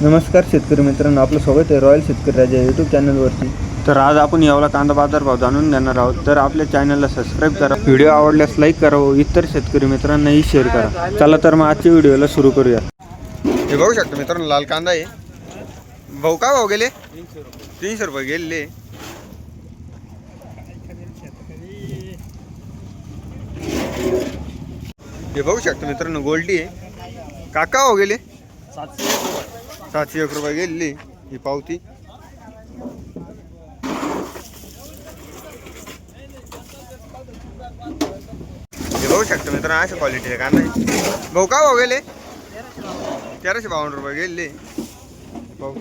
नमस्कार शेतकरी मित्रांनो आपलं स्वागत आहे रॉयल शेतकरी राजा यूट्यूब चॅनलवरती तर आज आपण यावला कांदा बाजार भाव जाणून देणार आहोत. तर आपल्या चॅनलला सबस्क्राईब करा. व्हिडिओ आवडल्यास लाईक करा व इतर शेतकरी मित्रांनाही शेअर करा. चला तर मग आजच्या व्हिडिओला सुरू करूया. हे बघू शकतो मित्रांनो लाल कांदा आहे. भाऊ का भाऊ गेले? तीनशे रुपये गेले हे बघू शकतो मित्रांनो गोल्डी आहे. काका हो गेले? सातशे सातशे एक रुपये गेलेली ही पावती. हे बघू शकतो मित्रांनो अशा क्वालिटीचे कांदा आहे भाऊ का भाऊ गेले? तेराशे बावन्न रुपये गेले भाऊ.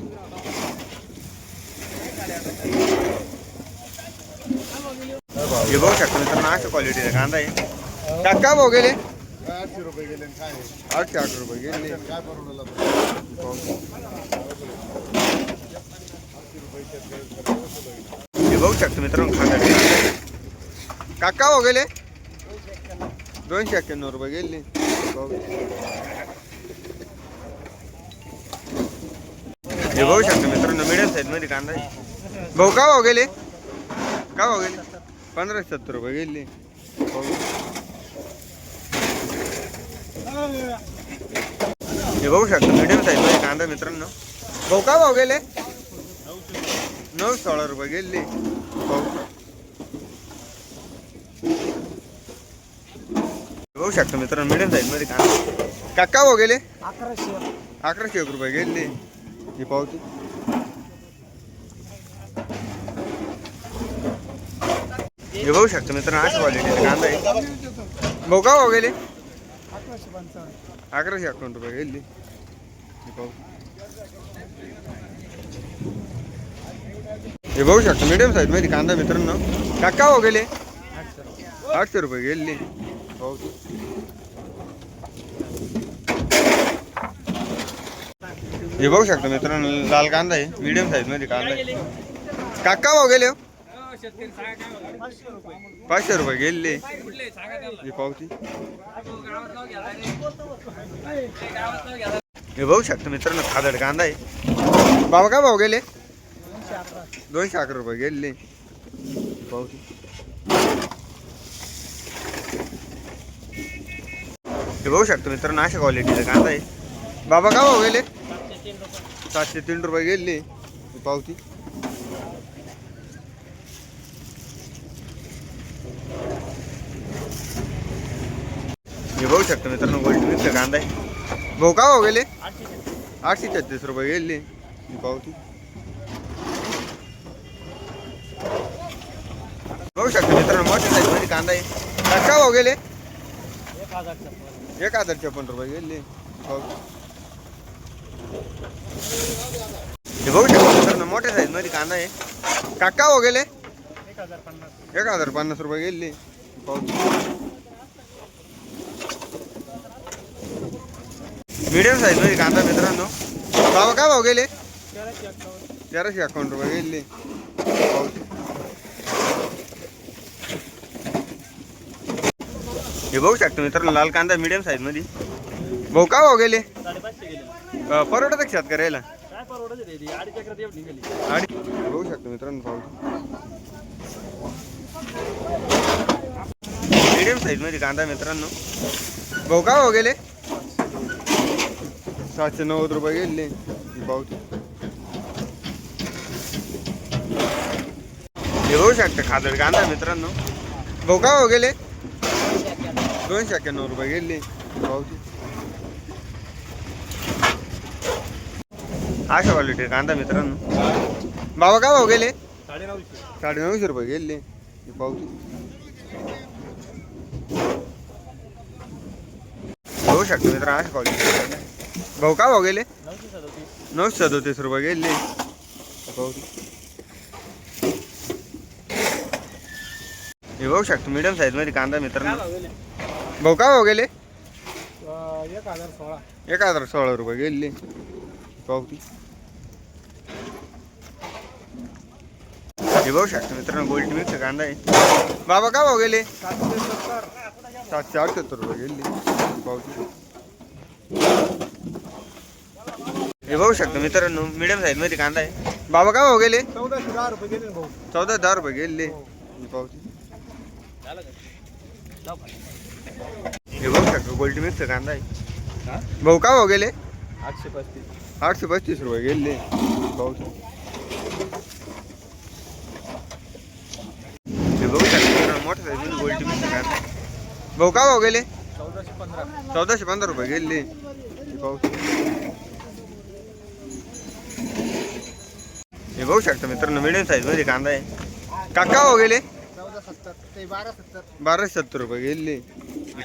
हे बघू शकतो मित्रांनो अशा क्वालिटीचा कांदा आहे टाका भाऊ गेले? आठशे रुपये गेले आणि काय आहे? आठशे आठ रुपये गेले काय परवडलं आपण? हे बघू शकतो मित्रांनो खांदा काका भाऊ गेले दोनशे एक्क्याण्णव रुपये गेले भाऊ. हे बघू शकतो मित्रांनो मिडियम साईजमध्ये कांदा आहे भाऊ का भाऊ गेले का भाऊ गेले पंधराशे सत्तर रुपये गेले भाऊ. हे बघू शकतो मिडियम साईजमध्ये कांदा मित्रांनो. भाऊ का भाऊ गेले? नऊ सोळा रुपये गेले. भाऊ. बघू शकतो मित्रांनो मिडियम साईजमध्ये कांदा. काका भाऊ गेले? अकराशे. एक रुपये गेले. ही पावती हे बघू शकतो मित्रांनो अशा क्वालिटीचा कांदा आहे. भाऊ का भाऊ गेले? अकराशे अकाउंट रुपये गेली. ही पावती हे बघू शकतो मीडियम साईजमध्ये कांदा मित्रांनो. काका हो गेले. आठशे रुपये गेले. पावती हे बघू शकतो मित्रांनो लाल कांदा आहे. मीडियम साईजमध्ये कांदा आहे. काका भाऊ गेले हो? पाचशे रुपये. गेले ही पावती. हे बघू शकतो मित्रांनो खादड कांदा आहे. बाबा का भाऊ गेले? दोनशे अकरा रुपये गेले पावती. हे बघू शकतो मित्रांनो अशा क्वालिटीचा कांदा आहे. बाबा का भाऊ गेले? सातशे तीन रुपये. गेले ही पावती. हे बघू शकता मित्रांनो गोल्ड मिक्स कांदा आहे. भाऊ का हो गेले? आठशे छत्तीस रुपये गेले. पावती. बघू शकता मित्रांनो मोठ्या साईजमध्ये कांदा आहे. का हो गेले? एक हजार छप्पन रुपये गेले. हे बघू शकता मित्रांनो मोठ्या साईजमध्ये कांदा आहे. काका हो गेले? एक हजार पन्नास रुपये गेले. पावती. मीडियम साईजमध्ये कांदा मित्रांनो. भाव काय भाव गेले? तेराशे अकाउंट रुपये गेले. हे बघू शकतो मित्रांनो लाल कांदा मीडियम साईजमध्ये. भाऊ का भाव गेले? परवडत शेतकऱ्याला? बघू शकतो मित्रांनो भाऊ मीडियम साईजमध्ये कांदा मित्रांनो. भाऊ का भाव गेले? सातशे नव्वद रुपये गेले. पावती. हे बघू शकता खादड कांदा मित्रांनो. भाऊ का हो गेले? दोनशे एक्क्याण्णव रुपये गेले. पावती. अशा क्वालिटी कांदा मित्रांनो. बाबा का भाऊ गेले? साडे नऊशे रुपये गेले. पावती. होऊ शकतो मित्र अशा क्वालिटी भाऊ का भाव गेले? नऊशे सदोतीस. रुपये गेले. पावती हे बघू शकतो मीडियम साईजमध्ये कांदा मित्रांनो. भाऊ का भाव गेले? एक हजार सोळा. एक हजार सोळा रुपये गेले. पावती. हे बघू शकतो मित्रांनो गोल्ड मिक्स कांदा आहे. बाबा का भाव गेले? सातशे अठ्ठ्याहत्तर रुपये गेले. पावती. हे बघू शकतो मित्रांनो मिडियम साईजमध्ये कांदा आहे. बाबा काय भाव गेले? चौदाशे दहा रुपये गेले ना भाऊ. चौदा दहा रुपये गेले. हो. हे बघू शकतो गोल्डी मिक्स कांदा आहे. भाऊ काय भाव गेले? आठशे पस्तीस. आठशे पस्तीस रुपये गेले. शकतो हे बघू शकतो मित्रांनो, मोठं साईजमध्ये गोल्डी मिक्स कांदा आहे. भाऊ काय भाव गेले? चौदाशे पंधरा. चौदाशे पंधरा रुपये गेले. हे पाहू शकतो. बघू शकता मित्रांनो मिडियम साईजमध्ये कांदा आहे. काका हो गेले? बाराशे सत्तर रुपये गेले. हे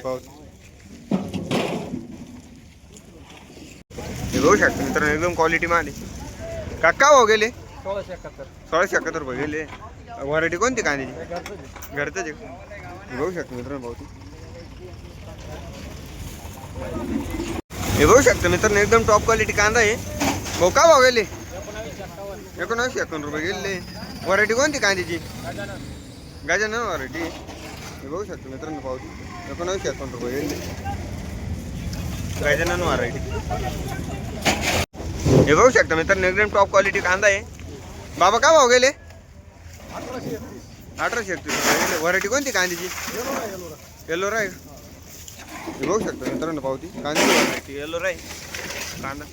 हे बघू शकता मित्रांनो एकदम क्वालिटी माल आहे. काका हो गेले? सोळाशे एकाहत्तर सोळाशे एकाहत्तर रुपये गेले. व्हरायटी कोणती कांद्याची? हे घरचं आहे. हे बघू शकता मित्रांनो भाऊ हे बघू शकता मित्रांनो एकदम टॉप क्वालिटी कांदा आहे. भाऊ का भाव गेले? एकोणऐंशी एकोण रुपये गेले. व्हरायटी कोणती कांद्याची? गाजानं व्हरायटी हे बघू शकतो मित्रांनो पावती एकोणऐंशी एकोण रुपये गेले. गाजानं व्हरायटी हे बघू शकता मित्रांनो एकदम टॉप क्वालिटी कांदा आहे. बाबा का भाव गेले? अठराशे एकतीस अठराशे एकतीस रुपये गेले. व्हरायटी कोणती कांद्याची? येलो ना राय हे बघू शकतो मित्रांनो पावती कांदा येलो राय कांदा.